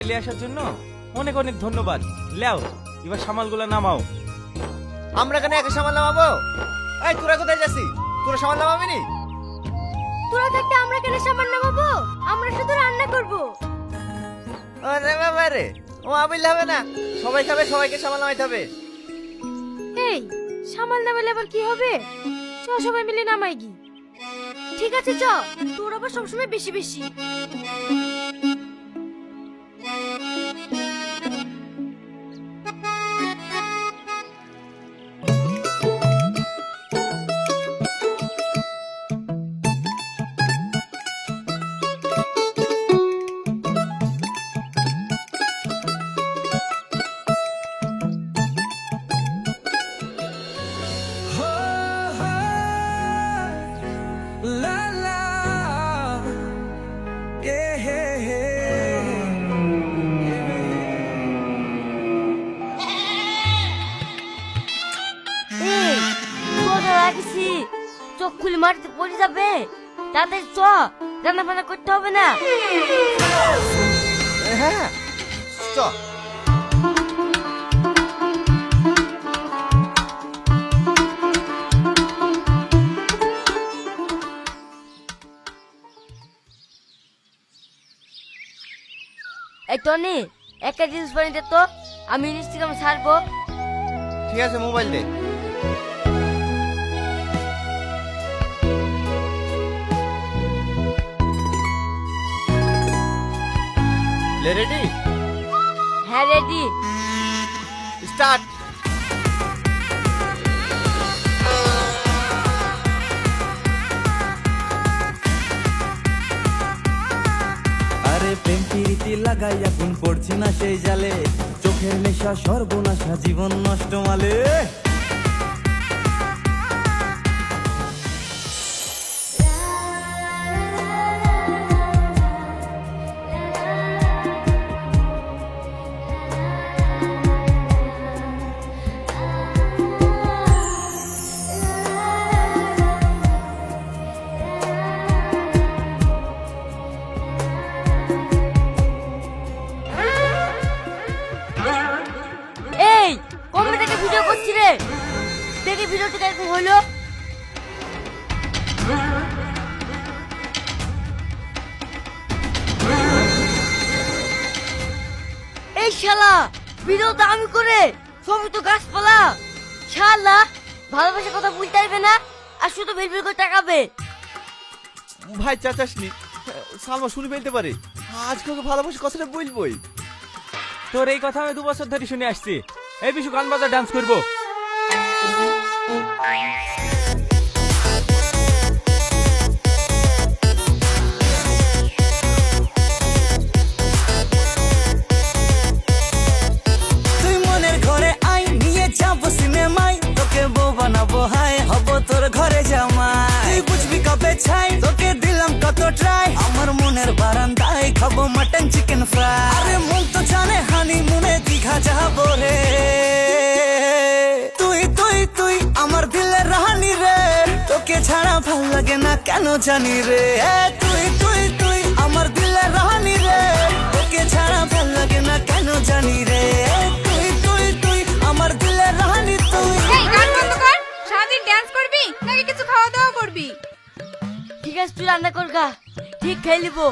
চলে আসার জন্য অনেক অনেক ধন্যবাদ। লেও এবার সামালগুলো নামাও। আমরা কেন একা সামাল নামাবো? এই তোরা কোথায় যাচ্ছি? তোরা সামাল নামাবি নি তোরা থাকতে আমরা কেন সামান নামাবো? আমরা শুধু রান্না করব। আরে বাবা রে ও আবিল হবে না। সবাই খাবে সবাইকে সামাল নামাইতে হবে। এই সামাল নামালে আবার কি হবে? চ সবাই মিলে নামাই গি। ঠিক আছে চ। তোর আবার সবসময় বেশি বেশি। চোখ খুলে মাটিতে পড়ে যাবে। তাড়াতাড়ি চ রান্না বান্না করতে হবে না। হ্যাঁ চ। এই টনি একটা জিনিস বানিয়ে দে তো আমি ইনস্টাগ্রাম ছাড়বো। ঠিক আছে মোবাইল দে। রেডি? হ্যাঁ রেডি। স্টার্ট। আরে প্রেম প্রীতি লাগাই এখন পড়ছি না সেই জালে। চোখের নেশা সর্বনাশা জীবন নষ্ট মালে। ভিডিওটা কীরকম হলো। এই শালা ভিডিওটা আমি করে ছবি তো গাছপালা। শালা ভালোবাসার কথা বলতে পারবে না আর শুধু বের করে টাকাবে ভাই চাচাস নি সালমা শুনে ফেলতে পারে। আজকে ওকে ভালোবাসে কথাটা বলবই। তোর এই কথা আমি দু বছর ধরে শুনে আসছি। এই বিশু গান বাজার ডান্স করব। বানাবো হাই হব তোর ঘরে জামাই। বুঝবি কবে ছাই, তোকে দিলাম কত আমার মনের বারান্দায় খাব মাটন চিকেন ফ্রাই আরে মন তো জানে হানি মুনে দীঘা যাব রে। ভালো লাগে না কেন জানি রে? তুই তুই তুই আমার দিলে রাহানি রে। তোকে ছাড়া ভালো লাগে না কেন জানি রে? তুই তুই তুই আমার দিলে রাহানি তুই। এই গান বন্ধ কর। সারাদিন ড্যান্স করবি নাকি কিছু খাওয়া দাওয়া করবি? ঠিক আছে তুই রান্না কর গা। ঠিক খেয়ে নিবো।